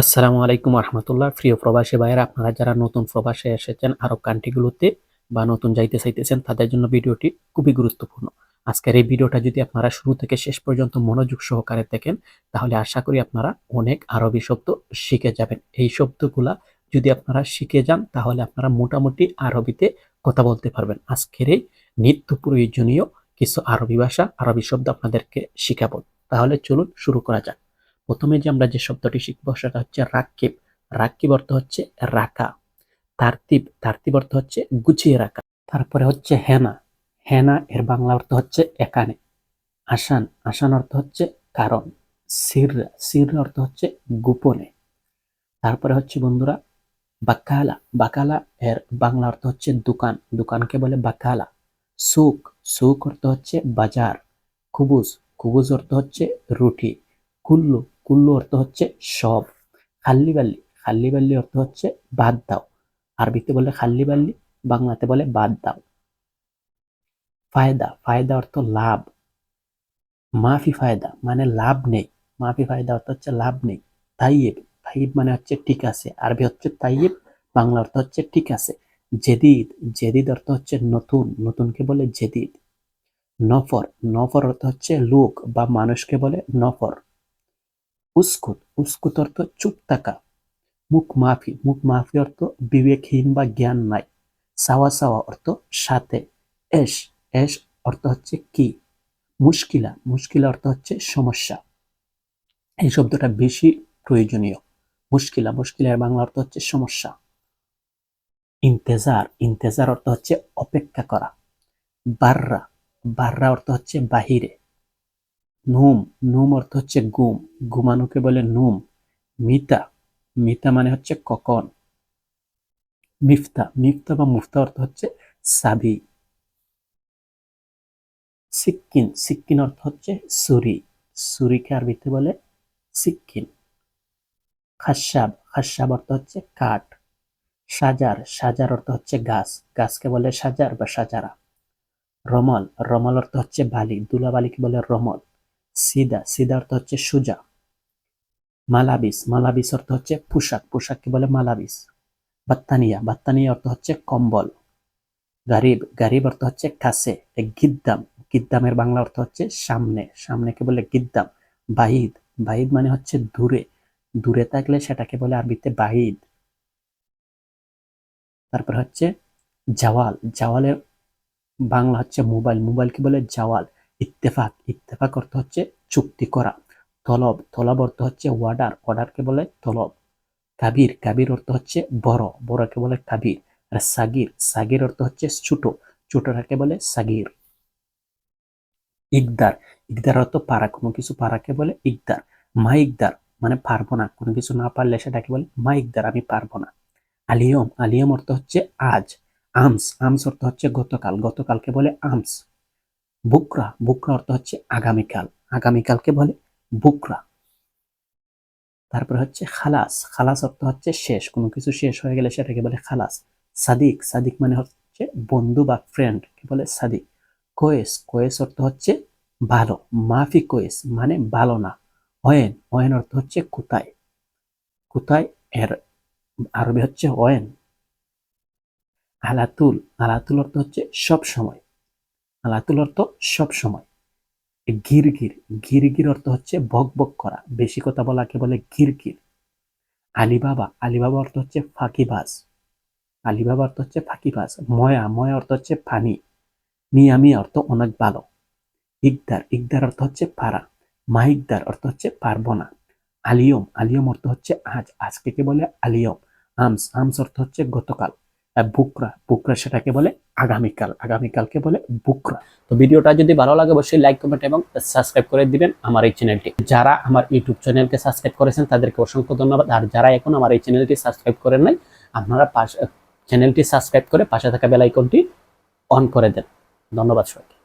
আসসালামু আলাইকুম রহমতুল্লাহ প্রিয় প্রবাসী ভাইয়েরা, আপনারা যারা নতুন প্রবাসে এসেছেন আরব কান্ট্রিগুলোতে বা নতুন যাইতে চাইতেছেন, তাদের জন্য ভিডিওটি খুবই গুরুত্বপূর্ণ। আজকের এই ভিডিওটা যদি আপনারা শুরু থেকে শেষ পর্যন্ত মনোযোগ সহকারে দেখেন, তাহলে আশা করি আপনারা অনেক আরবি শব্দ শিখে যাবেন। এই শব্দগুলা যদি আপনারা শিখে যান, তাহলে আপনারা মোটামুটি আরবিতে কথা বলতে পারবেন। আজকের এই নিত্য প্রয়োজনীয় কিছু আরবি ভাষা, আরবি শব্দ আপনাদেরকে শিখাবো। তাহলে চলুন শুরু করা যাক। প্রথমে যে আমরা যে শব্দটি শিখব সেটা হচ্ছে রাকিব রাকিব অর্থ হচ্ছে রাখা। তারতিব তারতিব অর্থ হচ্ছে গুছিয়ে রাখা। তারপরে হচ্ছে হেনা। হেনা এর বাংলা অর্থ হচ্ছে একানে। আসান। আসান অর্থ হচ্ছে কারণ। সির সির অর্থ হচ্ছে গোপনে। তারপরে হচ্ছে বন্ধুরা, বাকালা। বাকালা এর বাংলা অর্থ হচ্ছে দোকান। দোকানকে বলে বাকালা। সুক সুক অর্থ হচ্ছে বাজার। কুবুজ কুবুজ অর্থ হচ্ছে রুটি। কুল্লু। কুল্লু অর্থ হচ্ছে সব। খাল্লি বাল্লি। খাল্লি বাল্লি অর্থ হচ্ছে বাদ দাও। আরবিতে বলে খাল্লি বাল্লি, বাংলাতে বলে বাদ দাও। ফায়দা। ফায়দা অর্থ লাভ। মাফি ফায়দা মানে লাভ নেই। মাফি ফায়দা অর্থ হচ্ছে লাভ নেই। তাইয়েব। তাইব মানে হচ্ছে ঠিক আছে। আরবি হচ্ছে তাইয়েব, বাংলা অর্থ হচ্ছে ঠিক আছে। জেদিদ। জেদিদ অর্থ হচ্ছে নতুন। নতুনকে বলে জেদিদ। নফর। নফর অর্থ হচ্ছে লোক বা মানুষকে বলে নফর। উস্কুত উস্কুত অর্থ চুপ থাকা। মুখ মাফি মুখ মাফি অর্থ বিবেকহীন বা জ্ঞান নাই। সাওয়া সাওয়া অর্থ সাথে। এস এস অর্থ হচ্ছে কি? মুশকিলা মুশকিলা অর্থ হচ্ছে সমস্যা। এই শব্দটা বেশি প্রয়োজনীয়। মুশকিলা, মুশকিলার বাংলা অর্থ হচ্ছে সমস্যা। ইন্তেজার ইন্তেজার অর্থ হচ্ছে অপেক্ষা করা। বাররা বাররা অর্থ হচ্ছে বাহিরে। নুম নুম অর্থ হচ্ছে গুম। ঘুমানোকে বলে নুম। মিতা মিতা মানে হচ্ছে কখন। মিফতা মিফতা বা মুফতা অর্থ হচ্ছে সাবি। সিক্কিন সিক্কিন অর্থ হচ্ছে সুরি। সুরিকে আরবিতে বলে সিক্কিন। খাসাব খাসাব অর্থ হচ্ছে কাঠ। সাজার সাজার অর্থ হচ্ছে গাছ। গাছকে বলে সাজার বা সাজারা। রমল রমল অর্থ হচ্ছে বালি। দুলা বালিকে বলে রমল। সিদা সিদা অর্থ হচ্ছে সুজা। মালাবিস মালাবিস অর্থ হচ্ছে পোশাক পোশাককে বলে? মালাবিস। বাত্তানিয়া বাত্তানিয়া অর্থ হচ্ছে কম্বল। গারিব গারিব অর্থ হচ্ছে কাছে গিদ্দাম। গিদ্দামের বাংলা অর্থ হচ্ছে সামনে সামনেকে বলে? গিদ্দাম। বাহিদ বাহিদ মানে হচ্ছে দূরে। দূরে থাকলে সেটাকে বলে আরবিতে বাহিদ। তারপর হচ্ছে জাওয়াল, জাওয়ালের বাংলা হচ্ছে মোবাইল। মোবাইলকে বলে? জাওয়াল। ইত্তেফাক ইত্তেফাক অর্থ হচ্ছে চুক্তি করা। তলব তলব অর্থ হচ্ছে ওয়ার্ডার অর্ডারকে বলে তলব। কাবির কাবির অর্থ হচ্ছে বড়, বড়কে বলে কাবির। আর সাগির সাগির অর্থ হচ্ছে ছোট, ছোটটাকে বলে সাগির। ইকদার ইকদার অর্থ পারা কোনো কিছু পারাকে বলে ইকদার। মা ইকদার মানে পারব না, কোনো কিছু না পারলে সেটাকে বলে মা ইকদার, আমি পারব না। আলিয়ম আলিয়ম অর্থ হচ্ছে আজ। আমস আমস অর্থ হচ্ছে গতকাল, গতকালকে বলে আমস। বুকরা বুকরা অর্থ হচ্ছে আগামীকাল। আগামীকালকে বলে বুকরা। তারপরে হচ্ছে খালাস। খালাস অর্থ হচ্ছে শেষ। কোনো কিছু শেষ হয়ে গেলে সেটাকে বলে খালাস। সাদিক। সাদিক মানে হচ্ছে বন্ধু বা ফ্রেন্ড কে বলে সাদিক। কোয়েস। কোয়েস অর্থ হচ্ছে ভালো। মাফি কোয়েস মানে ভালো না। অয়েন। অয়েন অর্থ হচ্ছে কোথায় কোথায় এর আরবি হচ্ছে অয়েন। আলাতুল। আলাতুল অর্থ হচ্ছে সব সময়। আলাতুল অর্থ সময়। গিরগির গিরগির অর্থ হচ্ছে বক বক করা, বেশি কথা বলাকে বলে গিরগির। আলিবাবা আলিবাবা অর্থ হচ্ছে ফাঁকিবাজ আলিবাবা অর্থ হচ্ছে ফাঁকিবাজ ময়া ময়া অর্থ হচ্ছে পানি মিয়ামি অর্থ অনেক ভালো। ইকদার ইকদার অর্থ হচ্ছে পারা মাহিকদার অর্থ হচ্ছে পারব না। আলিয়ম আলিয়ম অর্থ হচ্ছে আজ। আজকে কে বলে আলিয়ম? আমস আমস অর্থ হচ্ছে গতকাল। বুকরা। বুকরা সেটাকে বলে আগামীকাল। আগামীকালকে বলে বুকরা। তো ভিডিওটা যদি ভালো লাগে, অবশ্যই লাইক কমেন্ট এবং সাবস্ক্রাইব করে দিবেন আমার এই চ্যানেলটি যারা আমার ইউটিউব চ্যানেলকে সাবস্ক্রাইব করেছেন, তাদেরকে অসংখ্য ধন্যবাদ। আর যারা এখন আমার এই চ্যানেলটি সাবস্ক্রাইব করেন নাই, আপনারা চ্যানেলটি সাবস্ক্রাইব করে পাশে থাকা বেল আইকনটি অন করে দেন। ধন্যবাদ সবাইকে।